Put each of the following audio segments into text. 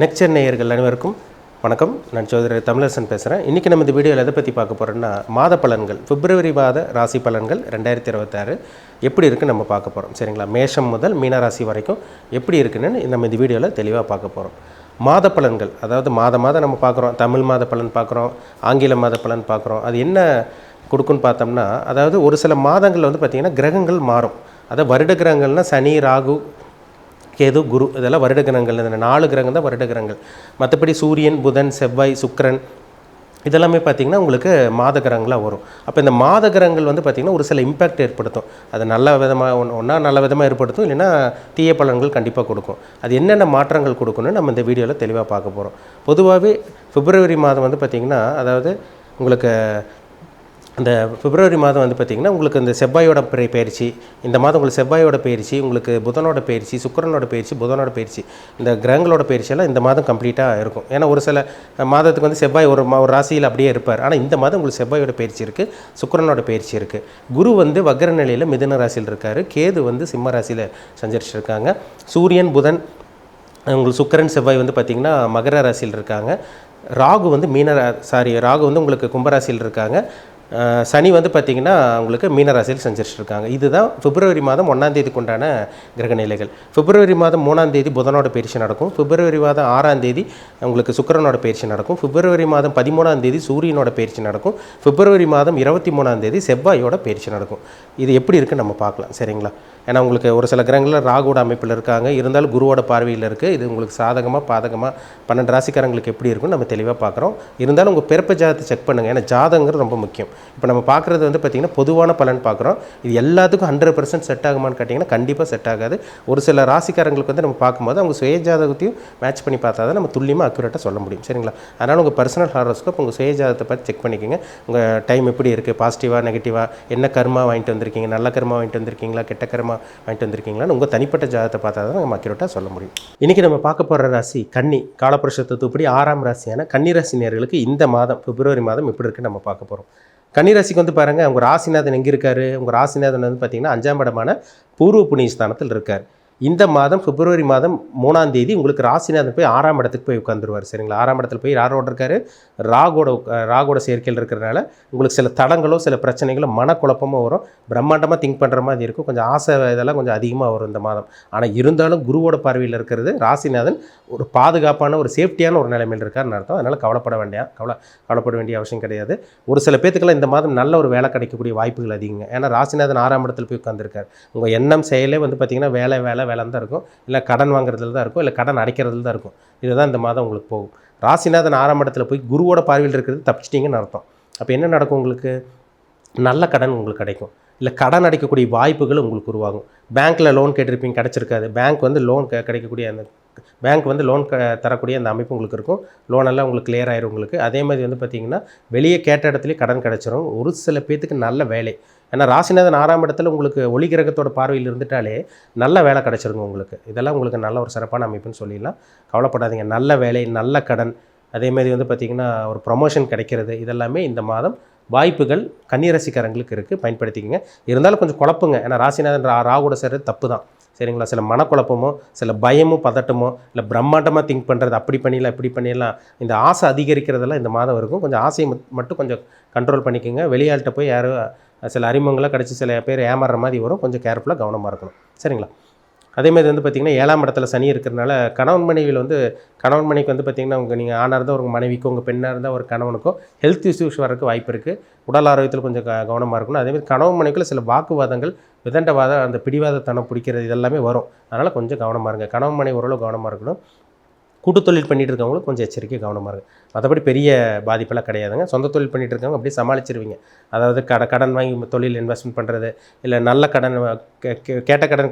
Next நேயர்கள் அனைவருக்கும் வணக்கம். நான் சோதரர் தமிழரசன் பேசுகிறேன் இன்றைக்கி நம்ம இந்த வீடியோவில் எதை பற்றி பார்க்க போகிறோம்னா மாத பலன்கள் பிப்ரவரி மாத ராசி பலன்கள் ரெண்டாயிரத்தி இருபத்தாறு எப்படி இருக்குன்னு நம்ம பார்க்க போகிறோம் சரிங்களா? மேஷம் முதல் மீன ராசி வரைக்கும் எப்படி இருக்குன்னு நம்ம இந்த வீடியோவில் தெளிவாக பார்க்க போகிறோம் மாத பலன்கள் அதாவது மாத மாதம் நம்ம பார்க்குறோம். தமிழ் மாத பலன் பார்க்குறோம். ஆங்கில மாத பலன் பார்க்குறோம். அது என்ன கொடுக்குன்னு பார்த்தோம்னா அதாவது ஒரு சில மாதங்கள் வந்து பார்த்திங்கன்னா கிரகங்கள் மாறும். அதாவது வருட கிரகங்கள்னால் சனி ராகு கேது குரு இதெல்லாம் வருட கிரகங்கள். இந்த நாலு கிரகம் தான் வருட கிரகங்கள். மற்றபடி சூரியன் புதன் செவ்வாய் சுக்கிரன் இதெல்லாமே பார்த்திங்கன்னா உங்களுக்கு மாத கிரகங்களாக வரும். அப்போ இந்த மாத கிரகங்கள் வந்து பார்த்திங்கன்னா ஒரு சில இம்பேக்ட் ஏற்படுத்தும். அது நல்ல விதமாக ஒன்று ஒன்றா நல்ல விதமாக ஏற்படுத்தும். இல்லைன்னா தீய பலன்கள் கண்டிப்பாக கொடுக்கும். அது என்னென்ன மாற்றங்கள் கொடுக்குன்னு நம்ம இந்த வீடியோவில் தெளிவாக பார்க்க போகிறோம் பொதுவாகவே பிப்ரவரி மாதம் வந்து பார்த்திங்கன்னா அதாவது உங்களுக்கு அந்த பிப்ரவரி மாதம் வந்து பார்த்திங்கன்னா உங்களுக்கு இந்த செவ்வாயோட பிறை பயிற்சி இந்த மாதம் உங்களுக்கு செவ்வாயோட பயிற்சி உங்களுக்கு புதனோட பயிற்சி சுக்கரனோட பயிற்சி புதனோட பயிற்சி இந்த கிரகங்களோட பயிற்சியெல்லாம் இந்த மாதம் கம்ப்ளீட்டாக இருக்கும். ஏன்னா ஒரு சில மாதத்துக்கு வந்து செவ்வாய் ஒரு மா- ஒரு ராசியில் அப்படியே இருப்பார். ஆனால் இந்த மாதம் உங்களுக்கு செவ்வாயோட பயிற்சி இருக்குது சுக்கிரனோட பயிற்சி இருக்குது குரு வந்து வக்ர நிலையில் மிதுன ராசியில் இருக்கார். கேது வந்து சிம்ம ராசியில் சஞ்சரிச்சிருக்காங்க. சூரியன் புதன் உங்களுக்கு சுக்கிரன் செவ்வாய் வந்து பார்த்திங்கன்னா மகர ராசியில் இருக்காங்க. ராகு வந்து மீன சாரி ராகு வந்து உங்களுக்கு கும்பராசியில் இருக்காங்க. சனி வந்து பார்த்திங்கன்னா உங்களுக்கு மீனராசியில் சஞ்சரிச்சிட்டு இருக்காங்க இதுதான் பிப்ரவரி மாதம் ஒன்றாந்தேதிக்கு உண்டான கிரக நிலைகள். பிப்ரவரி மாதம் மூணாந்தேதி புதனோட பயிற்சி நடக்கும். பிப்ரவரி மாதம் ஆறாந்தேதி உங்களுக்கு சுக்கரனோட பயிற்சி நடக்கும். பிப்ரவரி மாதம் பதிமூணாந்தேதி சூரியனோட பயிற்சி நடக்கும். பிப்ரவரி மாதம் இருபத்தி மூணாந்தேதி செவ்வாயோட பயிற்சி நடக்கும். இது எப்படி இருக்குன்னு நம்ம பார்க்கலாம். சரிங்களா? ஏன்னா உங்களுக்கு ஒரு சில கிரகங்களில் ராகுவோட அமைப்பில் இருக்காங்க. இருந்தாலும் குருவோட பார்வையில் இருக்குது இது உங்களுக்கு சாதகமாக பாதகமாக பன்னெண்டு ராசிக்காரங்களுக்கு எப்படி இருக்குன்னு நம்ம தெளிவாக பார்க்குறோம். இருந்தாலும் உங்கள் பிறப்பு ஜாதத்தை செக் பண்ணுங்கள் ஏன்னா ஜாதகங்கிறது ரொம்ப முக்கியம். இப்போ நம்ம பார்க்குறது வந்து பார்த்திங்கன்னா பொதுவான பலன் பார்க்குறோம். இது எல்லாத்துக்கும் ஹண்ட்ரட் பர்சன்ட் செட் ஆகுமான்னு கேட்டிங்கன்னா கண்டிப்பாக செட் ஆகாது. ஒரு சில ராசிக்காரங்களுக்கு வந்து நம்ம பார்க்கும்போது அவங்க சுயஜாதகத்தையும் மேட்ச் பண்ணி பார்த்தா தான் நம்ம துல்லியமாக அக்யூரேட்டாக சொல்ல முடியும். சரிங்களா? அதனால் உங்கள் பர்சனல் ஹாரோஸ்கோப் உங்கள் சுயஜாதத்தை பார்த்து செக் பண்ணிக்கோங்க. உங்கள் டைம் எப்படி இருக்குது பாசிட்டிவாக நெகட்டிவாக என்ன கர்மா வாங்கிட்டு வந்திருக்கீங்க? நல்ல கர்மா வாங்கிட்டு வந்திருக்கீங்களா? கெட்ட கர்மா வாங்கிட்டு வந்திருக்கீங்களான்னு உங்கள் தனிப்பட்ட ஜாதகத்தை பார்த்தா தான் நம்ம அக்யூரேட்டாக சொல்ல முடியும். இன்றைக்கி நம்ம பார்க்க போகிற ராசி கன்னி. காலப்புருஷ தத்துவப்படி ஆறாம் ராசியான கன்னி ராசி நேர்களுக்கு இந்த மாதம் பிப்ரவரி மாதம் எப்படி இருக்குன்னு நம்ம பார்க்க போகிறோம் கன்னிராசிக்கு வந்து பாருங்கள் உங்கள் ராசிநாதன் எங்கே இருக்காரு? உங்கள் ராசிநாதன் வந்து பார்த்தீங்கன்னா அஞ்சாம் இடமான பூர்வ புண்ணிய ஸ்தானத்தில் இருக்கார். இந்த மாதம் பிப்ரவரி மாதம் மூணாம் தேதி உங்களுக்கு ராசிநாதன் போய் ஆறாம் இடத்துக்கு போய் உட்காந்துருவார் சரிங்களா? ஆறாம் இடத்துல போய் யாரோட இருக்காரு. ராகோட ராகோட சேர்க்கையில் இருக்கிறனால உங்களுக்கு சில தடங்களோ சில பிரச்சனைகளோ மனக்குழப்பமோ வரும். பிரம்மாண்டமாக திங்க் பண்ணுற மாதிரி இருக்கும். கொஞ்சம் ஆசை இதெல்லாம் கொஞ்சம் அதிகமாக வரும் இந்த மாதம். ஆனால் இருந்தாலும் குருவோட பார்வையில் இருக்கிறது ராசிநாதன் ஒரு பாதுகாப்பான ஒரு சேஃப்டியான ஒரு நிலைமையில் இருக்காருன்னு அர்த்தம். அதனால் கவலைப்பட வேண்டிய கவலை கவலைப்பட வேண்டிய அவசியம் கிடையாது. ஒரு சில பேத்துக்கெல்லாம் இந்த மாதம் நல்ல ஒரு வேலை கிடைக்கக்கூடிய வாய்ப்புகள் அதிகங்க. ஏன்னா ராசிநாதன் ஆறாம் இடத்துல போய் உட்காந்துருக்காரு உங்கள் எண்ணம் செயலே வந்து பார்த்திங்கன்னா வேலை வேலை வேலை தான் இருக்கும். இல்லை கடன் வாங்குறதுல தான் இருக்கும். இல்லை கடன் அடைக்கிறதுல தான் இருக்கும். இதுதான் இந்த மாதம் உங்களுக்கு போகும். ராசிநாதன் ஆறாம் இடத்துல போய் குருவோட பார்வையில் இருக்கிறது தப்பிச்சிட்டிங்கன்னு அர்த்தம். அப்போ என்ன நடக்கும் உங்களுக்கு? நல்ல கடன் உங்களுக்கு கிடைக்கும். இல்லை கடன் அடைக்கக்கூடிய வாய்ப்புகள் உங்களுக்கு உருவாகும். பேங்க்கில் லோன் கேட்டிருப்பீங்க கிடச்சிருக்காது. பேங்க் வந்து லோன் கிடைக்கக்கூடிய அந்த பேங்க் வந்து லோன் க தரக்கூடிய அந்த அமைப்பு உங்களுக்கு இருக்கும். லோன் எல்லாம் உங்களுக்கு கிளியர் ஆயிரும் உங்களுக்கு. அதே மாதிரி வந்து பார்த்திங்கன்னா வெளியே கேட்ட இடத்துலயே கடன் கிடச்சிரும். ஒரு சில பேர்த்துக்கு நல்ல வேலை. ஏன்னா ராசிநாதன் ஆறாம் இடத்துல உங்களுக்கு ஒளி கிரகத்தோட பார்வையில் இருந்துட்டாலே நல்ல வேலை கிடச்சிருங்க உங்களுக்கு. இதெல்லாம் உங்களுக்கு நல்ல ஒரு சிறப்பான அமைப்புன்னு சொல்லிடலாம். கவலைப்படாதீங்க. நல்ல வேலை நல்ல கடன். அதேமாதிரி வந்து பார்த்திங்கன்னா ஒரு ப்ரொமோஷன் கிடைக்கிறது. இதெல்லாமே இந்த மாதம் வாய்ப்புகள் கன்னிராசிக்காரங்களுக்கு இருக்குது பயன்படுத்திக்கங்க. இருந்தாலும் கொஞ்சம் குழப்புங்க. ஏன்னா ராசிநாதன் ரா ராகுட சேர்றது தப்பு தான். சரிங்களா? சில மனக்குழப்பமோ சில பயமோ பதட்டமோ இல்லை பிரம்மாண்டமாக திங்க் பண்ணுறது அப்படி பண்ணிடலாம் இப்படி பண்ணிடலாம் இந்த ஆசை அதிகரிக்கிறதெல்லாம் இந்த மாதம் இருக்கும். கொஞ்சம் ஆசையை மட்டும் கொஞ்சம் கண்ட்ரோல் பண்ணிக்கோங்க. வெளியாள்கிட்ட போய் யாரும் சில அறிமுகங்களாக கிடச்சி சில பேர் ஏமாறுற மாதிரி வரும். கொஞ்சம் கேர்ஃபுல்லாக கவனமாக இருக்கணும். சரிங்களா? அதேமாதிரி வந்து பார்த்திங்கன்னா ஏழாம் இடத்துல சனி இருக்கிறனால கணவன் மனைவியில் வந்து கணவன் மனைவிக்கு வந்து பார்த்திங்கன்னா உங்கள் நீங்கள் ஆணாக இருந்தால் ஒரு மனைவிக்கும் உங்கள் பெண்ணாக இருந்தால் ஒரு கணவனுக்கோ ஹெல்த் இஷ்யூஸ் வரக்கு வாய்ப்பு இருக்குது உடல் ஆரோக்கியத்தில் கொஞ்சம் க கவனமாக இருக்கணும். அதேமாதிரி கணவன் மனைவிக்குள்ள சில வாக்குவாதங்கள் விதண்டவாதம் அந்த பிடிவாதத்தனம் பிடிக்கிறது இதெல்லாமே வரும். அதனால் கொஞ்சம் கவனமாக இருங்க. கணவன் மனைவி ஓரளவு கவனமாக இருக்கணும். கூட்டுத்தொழில் பண்ணிகிட்டு இருக்கவங்களும் கொஞ்சம் எச்சரிக்கை கவனமாக இருக்குது மற்றபடி பெரிய பாதிப்பெல்லாம் கிடையாதுங்க. சொந்த தொழில் பண்ணிட்டு இருக்கவங்க அப்படியே சமாளிச்சிருவீங்க. அதாவது கட கடன் வாங்கி தொழில் இன்வெஸ்ட்மெண்ட் பண்ணுறது இல்லை நல்ல கடன் கே- கேட்ட கடன்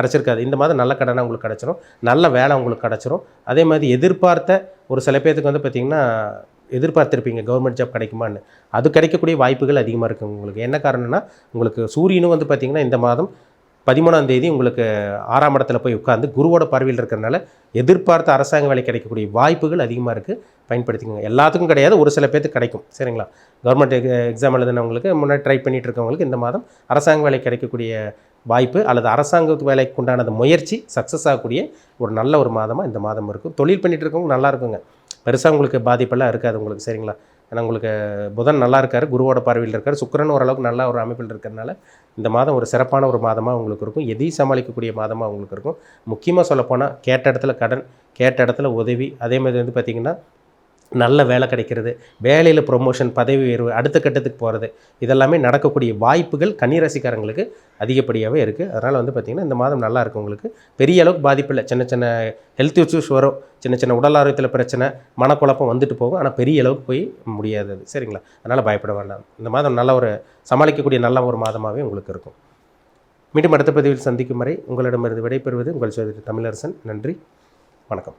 கிடச்சிருக்காது. இந்த மாதிரி நல்ல கடனாக உங்களுக்கு கிடச்சிரும். நல்ல வேலை உங்களுக்கு கிடச்சிரும். அதே மாதிரி எதிர்பார்த்த ஒரு சில பேர்த்துக்கு வந்து பார்த்திங்கன்னா எதிர்பார்த்துருப்பீங்க கவர்மெண்ட் ஜாப் கிடைக்குமான்னு. அது கிடைக்கக்கூடிய வாய்ப்புகள் அதிகமாக இருக்குது உங்களுக்கு. என்ன காரணம்னா உங்களுக்கு சூரியனும் வந்து பார்த்திங்கன்னா இந்த மாதம் பதிமூணாம் தேதி உங்களுக்கு ஆறாம் இடத்துல போய் உட்காந்து குருவோட பார்வையில் இருக்கிறனால எதிர்பார்த்த அரசாங்க வேலை கிடைக்கக்கூடிய வாய்ப்புகள் அதிகமாக இருக்குது பயன்படுத்திக்கோங்க. எல்லாத்துக்கும் கிடையாது. ஒரு சில பேர்த்துக்கு கிடைக்கும். சரிங்களா? கவர்மெண்ட் எக்ஸாம் எழுதினவங்களுக்கு முன்னாடி ட்ரை பண்ணிட்டு இருக்கவங்களுக்கு இந்த மாதம் அரசாங்க வேலை கிடைக்கக்கூடிய வாய்ப்பு அல்லது அரசாங்க வேலைக்கு உண்டான முயற்சி சக்ஸஸ் ஆகக்கூடிய ஒரு நல்ல ஒரு மாதமாக இந்த மாதம் இருக்கும். தொழில் பண்ணிகிட்டு இருக்கவங்க நல்லா இருக்குங்க. பெருசாக உங்களுக்கு பாதிப்பெல்லாம் இருக்காது உங்களுக்கு. சரிங்களா? ஏன்னா உங்களுக்கு புதன் நல்லா இருக்கார் குருவோட பார்வையில் இருக்கார். சுக்கிரன் ஓரளவுக்கு நல்ல ஒரு அமைப்பில் இருக்கிறதுனால இந்த மாதம் ஒரு சிறப்பான ஒரு மாதமாக உங்களுக்கு இருக்கும். எதையும் சமாளிக்கக்கூடிய மாதமாக உங்களுக்கு இருக்கும். முக்கியமாக சொல்லப்போனால் கேட்ட இடத்துல கடன் கேட்ட இடத்துல உதவி அதே மாதிரி வந்து பார்த்திங்கன்னா நல்ல வேலை கிடைக்கிறது. வேலையில் ப்ரொமோஷன் பதவி உயர்வு அடுத்த கட்டத்துக்கு போகிறது இதெல்லாமே நடக்கக்கூடிய வாய்ப்புகள் கன்னிராசிக்காரங்களுக்கு அதிகப்படியாகவே இருக்குது அதனால் வந்து பார்த்திங்கன்னா இந்த மாதம் நல்லா இருக்கும் உங்களுக்கு. பெரிய அளவுக்கு பாதிப்பு இல்லை. சின்ன சின்ன ஹெல்த் இஷ்யூஸ் வரும். சின்ன சின்ன உடல் ஆரோக்கியத்தில் பிரச்சனை மனக்குழப்பம் வந்துட்டு போகும். ஆனால் பெரிய அளவுக்கு போய் முடியாது அது. சரிங்களா? அதனால் பயப்பட வேண்டாம். இந்த மாதம் நல்ல ஒரு சமாளிக்கக்கூடிய நல்ல ஒரு மாதமாகவே உங்களுக்கு இருக்கும். மீண்டும் அடுத்த பதிவில் சந்திக்கும் வரை உங்களிடமிருந்து விடைபெறுவது உங்கள் சோதரி தமிழரசன். நன்றி. வணக்கம்.